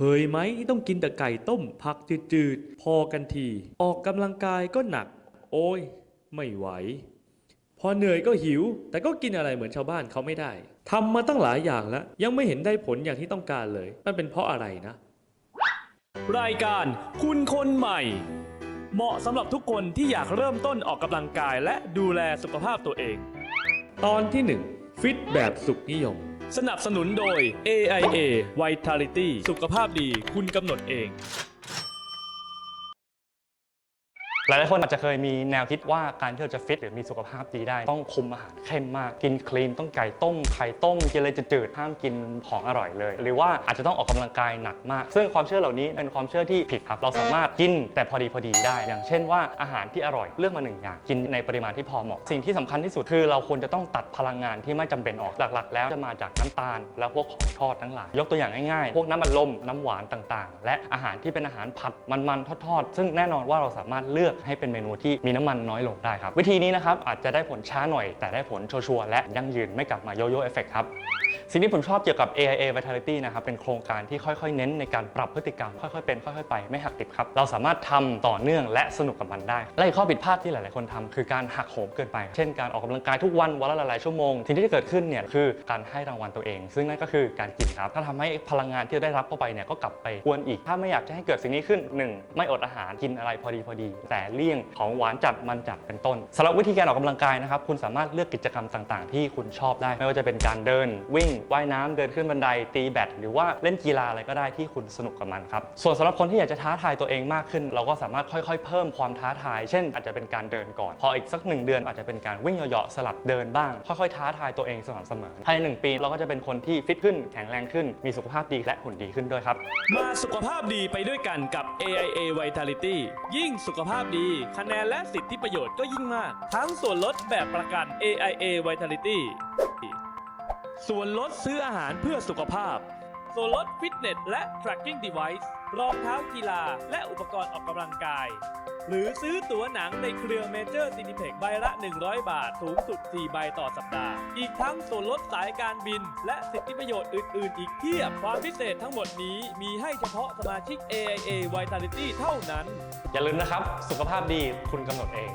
เคยไหมที่ต้องกินแต่ไก่ต้ม ผักจืดๆ พอกันที ออกกำลังกายก็หนัก โอ้ย ไม่ไหว พอเหนื่อยก็หิว แต่ก็กินอะไรเหมือนชาวบ้านเขาไม่ได้ทำมาตั้งหลายอย่างแล้ว ยังไม่เห็นได้ผลอย่างที่ต้องการเลย มันเป็นเพราะอะไรนะ รายการคุณคนใหม่ เหมาะสำหรับทุกคนที่อยากเริ่มต้นออกกำลังกายและดูแลสุขภาพตัวเอง ตอนที่ 1 ฟิตแบบสุขนิยม สนับสนุนโดย AIA Vitality สุขภาพดีคุณกำหนดเอง หลายๆคนอาจจะเคยมีแนวคิดว่าการที่เราจะฟิตหรือมีสุขภาพดีได้ ต้องคุมอาหารเข้มมากกินคลีนต้องไก่ต้มไข่ต้มกินอะไรจืดๆห้ามกินของอร่อยเลย หรือว่าอาจจะต้องออกกำลังกายหนักมาก ซึ่งความเชื่อเหล่านี้เป็นความเชื่อที่ผิดครับเราสามารถกินแต่พอดีพอดีได้ อย่างเช่นว่าอาหารที่อร่อยเลือกมาหนึ่งอย่างกินในปริมาณที่พอเหมาะสิ่งที่สำคัญที่สุดคือเราควรจะต้องตัดพลังงานที่ไม่จำเป็นออกหลักๆ แล้วจะมาจากน้ำตาล และพวกของทอดทั้งหลายยกตัวอย่างง่ายๆพวกน้ำมันลมน้ำหวานต่างๆ และอาหารที่เป็นอาหารผัดมันๆทอดๆ ซึ่งแน่นอนว่าเราสามารถเลือกให้เป็นเมนูที่มีน้ำมันน้อยลงได้ครับ วิธีนี้นะครับอาจจะได้ผลช้าหน่อยแต่ได้ผลชัวร์และยั่งยืนไม่กลับมาโยโย่เอฟเฟกครับ สิ่งที่ผมชอบเกี่ยวกับ AIA Vitality นะครับเป็นโครงการที่ค่อยๆ เน้นในการปรับพฤติกรรม ค่อยๆเป็นค่อยๆไปไม่หักดิบครับ เราสามารถทำต่อเนื่องและสนุกกับมันได้ และอีกข้อผิดพลาดที่หลายๆคนทำคือการหักโหมเกินไป เช่นการออกกำลังกายทุกวันวันละหลายๆชั่วโมงสิ่งที่จะเกิดขึ้นเนี่ยคือการให้รางวัลตัวเอง ซึ่งนั่นก็คือการกินครับถ้าทำให้พลังงานที่เราได้รับเข้าไปเนี่ยก็กลับไปกวนอีกถ้าไม่อยากจะให้เกิดสิ่งนี้ขึ้นหนึ่งไม่อดอาหารกินอะไรพอดีพอดี แต่เลี่ยงของหวานจัดมันจัดเป็นต้นสำหรับวิธีการออกกำลังกายนะครับคุณสามารถเลือกกิจกรรมต่าง ๆ ที่คุณชอบได้ ไม่ว่าจะเป็นการเดินวิ่งว่ายน้ำเดินขึ้นบันไดตีแบดหรือว่าเล่นกีฬาอะไรก็ได้ที่คุณสนุกกับมันครับส่วนสำหรับคนที่อยากจะท้าทายตัวเองมากขึ้น เราก็สามารถค่อยๆ เพิ่มความท้าทาย เช่น อาจจะเป็นการเดินก่อน พออีกสักหนึ่งเดือนอาจจะเป็นการวิ่งเหยาะๆสลับเดินบ้าง ค่อยๆท้าทายตัวเองสม่ำเสมอภายในหนึ่งปีเราก็จะเป็นคนที่ฟิตขึ้นแข็งแรงขึ้น มีสุขภาพดีและหุ่นดีขึ้นด้วยครับมาสุขภาพดีไปด้วยกันกับ AIA Vitality ยิ่งสุขภาพดี คะแนนและสิทธิประโยชน์ก็ยิ่งมาก ทั้งส่วนลดแบบประกัน AIA Vitality ส่วนลดซื้ออาหารเพื่อสุขภาพ ส่วนลดฟิตเนสและ tracking device รองเท้ากีฬาและอุปกรณ์ออกกำลังกาย หรือซื้อตั๋วหนังในเครือเมเจอร์ซินิเพ็กใบละ 100 บาท สูงสุด 4 ใบต่อสัปดาห์ อีกทั้งส่วนลดสายการบิน และสิทธิประโยชน์อื่น ๆ อีกเพียบความพิเศษทั้งหมดนี้มีให้เฉพาะสมาชิก AIA Vitality เท่านั้น อย่าลืมนะครับ สุขภาพดีคุณกำหนดเอง